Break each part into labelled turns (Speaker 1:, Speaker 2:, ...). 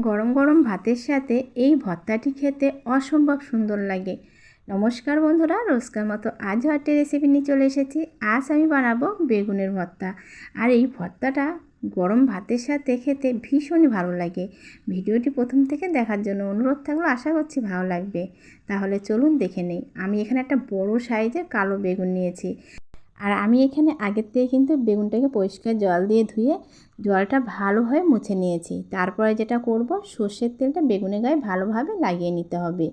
Speaker 1: গরম গরম ভাতের সাথে এই ভর্তাটি খেতে অসম্ভব সুন্দর লাগে। নমস্কার বন্ধুরা, রোজকার মতো আজ একটা রেসিপি নিয়ে চলে এসেছি। আজ আমি বানাবো বেগুনের ভর্তা। আর এই ভর্তাটা গরম ভাতের সাথে খেতে ভীষণই ভালো লাগে। ভিডিওটি প্রথম থেকে দেখার জন্য অনুরোধ থাকল, আশা করছি ভালো লাগবে। তাহলে চলুন দেখে নেই। আমি এখানে একটা বড় সাইজের কালো বেগুন নিয়েছি। আর আমি এখানে আগের থেকে কিন্তু বেগুনটাকে পরিষ্কার জল দিয়ে ধুয়ে জলটা ভালোভাবে মুছে নিয়েছি। তারপরে যেটা করব, সর্ষের তেলটা বেগুনের গায়ে ভালোভাবে লাগিয়ে নিতে হবে।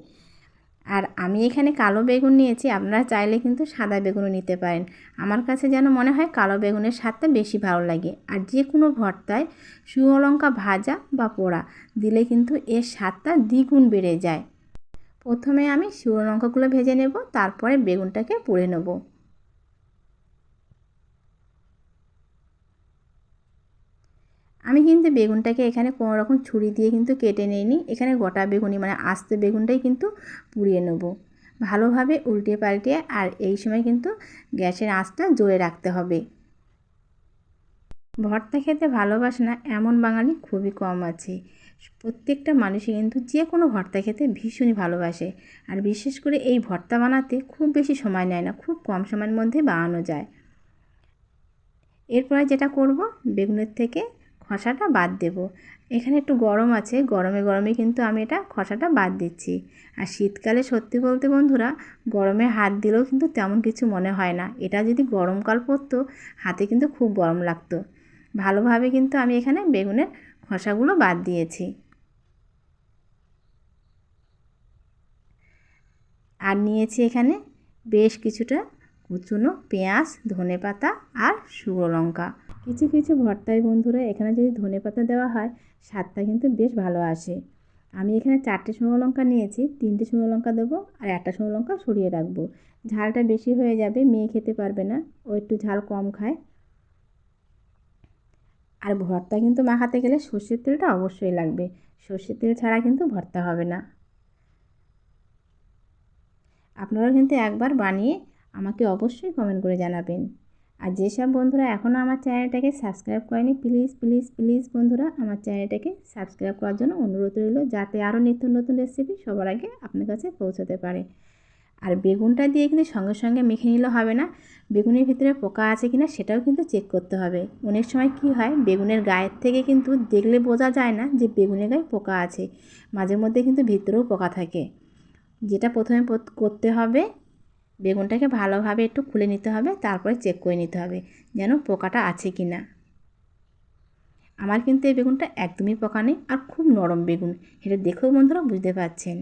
Speaker 1: আর আমি এখানে কালো বেগুন নিয়েছি, আপনারা চাইলে কিন্তু সাদা বেগুনও নিতে পারেন। আমার কাছে যেন মনে হয় কালো বেগুনের স্বাদটা বেশি ভালো লাগে। আর যে কোনো ভর্তায় শুকনো লঙ্কা ভাজা বা পোড়া দিলে কিন্তু এর স্বাদটা দ্বিগুণ বেড়ে যায়। প্রথমে আমি শুকনো লঙ্কাগুলো ভেজে নেব, তারপরে বেগুনটাকে পুড়ে নেব। আমি কিন্তু বেগুনটাকে এখানে কোনো রকম ছুরি দিয়ে কিন্তু কেটে নিইনি। এখানে গোটা বেগুনি মানে আস্তে বেগুনটাই কিন্তু পুড়িয়ে নেব। ভালোভাবে উল্টে পাল্টে আর এই সময় কিন্তু গ্যাসের আঁচটা জোরে রাখতে হবে। ভর্তা খেতে ভালোবাসে না এমন বাঙালি খুবই কম আছে। প্রত্যেকটা মানুষই কিন্তু যে কোনো ভর্তা খেতে ভীষণই ভালোবাসে। আর বিশেষ করে এই ভর্তা বানাতে খুব বেশি সময় নেয় না, খুব কম সময়ের মধ্যে বানানো যায়। এরপরে যেটা করব, বেগুনের থেকে খসাটা বাদ দেব। এখানে একটু গরম আছে, গরমে গরমে কিন্তু আমি এটা খসাটা বাদ দিচ্ছি। আর শীতকালে সত্যি বলতে বন্ধুরা, গরমে হাত দিলেও কিন্তু তেমন কিছু মনে হয় না। এটা যদি গরমকাল পড়তো, হাতে কিন্তু খুব গরম লাগতো। ভালোভাবে কিন্তু আমি এখানে বেগুনের খসাগুলো বাদ দিয়েছি। আর নিয়েছি এখানে বেশ কিছুটা কুচুনো পেঁয়াজ ধনে পাতা আর শুকনো লঙ্কা। কিছু কিছু ভর্তায় বন্ধুরা এখানে যদি ধনে পাতা দেওয়া হয়, স্বাদটা কিন্তু বেশ ভালো আসে। আমি এখানে চারটে শুকনো লঙ্কা নিয়েছি, তিনটে শুকনো লঙ্কা দেবো আর একটা শুকনো লঙ্কা সরিয়ে রাখব। ঝালটা বেশি হয়ে যাবে, মেয়ে খেতে পারবে না, ও একটু ঝাল কম খায়। আর ভর্তা কিন্তু মাখাতে গেলে সর্ষের তেলটা অবশ্যই লাগবে, সর্ষের তেল ছাড়া কিন্তু ভর্তা হবে না। আপনারাও কিন্তু একবার বানিয়ে আমাকে অবশ্যই কমেন্ট করে জানাবেন। আর যেসব বন্ধুরা এখনও আমার চ্যানেলটাকে সাবস্ক্রাইব করেনি প্লিজ প্লিজ প্লিজ বন্ধুরা আমার চ্যানেলটাকে সাবস্ক্রাইব করার জন্য অনুরোধ রইল যাতে আরও নিত্য নতুন রেসিপি সবার আগে আপনার কাছে পৌঁছতে পারে। আর বেগুনটা দিয়ে কিন্তু সঙ্গে সঙ্গে মেখে নিলে হবে না, বেগুনের ভিতরে পোকা আছে কিনা সেটাও কিন্তু চেক করতে হবে। অনেক সময় কি হয়, বেগুনের গায়ের থেকে কিন্তু দেখলে বোঝা যায় না যে বেগুনের গায়ে পোকা আছে, মাঝে মধ্যে কিন্তু ভিতরেও পোকা থাকে। যেটা প্রথমে করতে হবে বেগুনটাকে ভালোভাবে একটু খুলে নিতে হবে, তারপরে চেক করে নিতে হবে যেন পোকাটা আছে কি না। আমার কিন্তু এই বেগুনটা একদমই পোকা নেই আর খুব নরম বেগুন, এটা দেখেও বন্ধুরা বুঝতে পারছেন।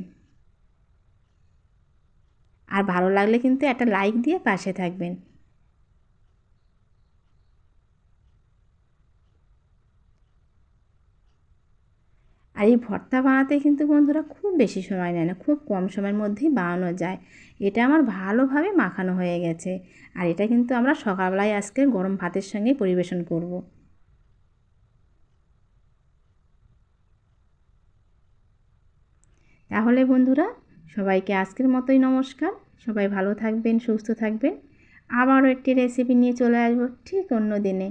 Speaker 1: আর ভালো লাগলে কিন্তু একটা লাইক দিয়ে পাশে থাকবেন। আর এই ভর্তা বানাতে কিন্তু বন্ধুরা খুব বেশি সময় নেয় না, খুব কম সময়ের মধ্যেই বানানো যায়। এটা আমার ভালোভাবে মাখানো হয়ে গেছে। আর এটা কিন্তু আমরা সকালবেলায় আজকে গরম ভাতের সঙ্গে পরিবেশন করব। তাহলে বন্ধুরা, সবাইকে আজকের মতোই নমস্কার। সবাই ভালো থাকবেন, সুস্থ থাকবেন। আবারও একটি রেসিপি নিয়ে চলে আসব ঠিক অন্য দিনে।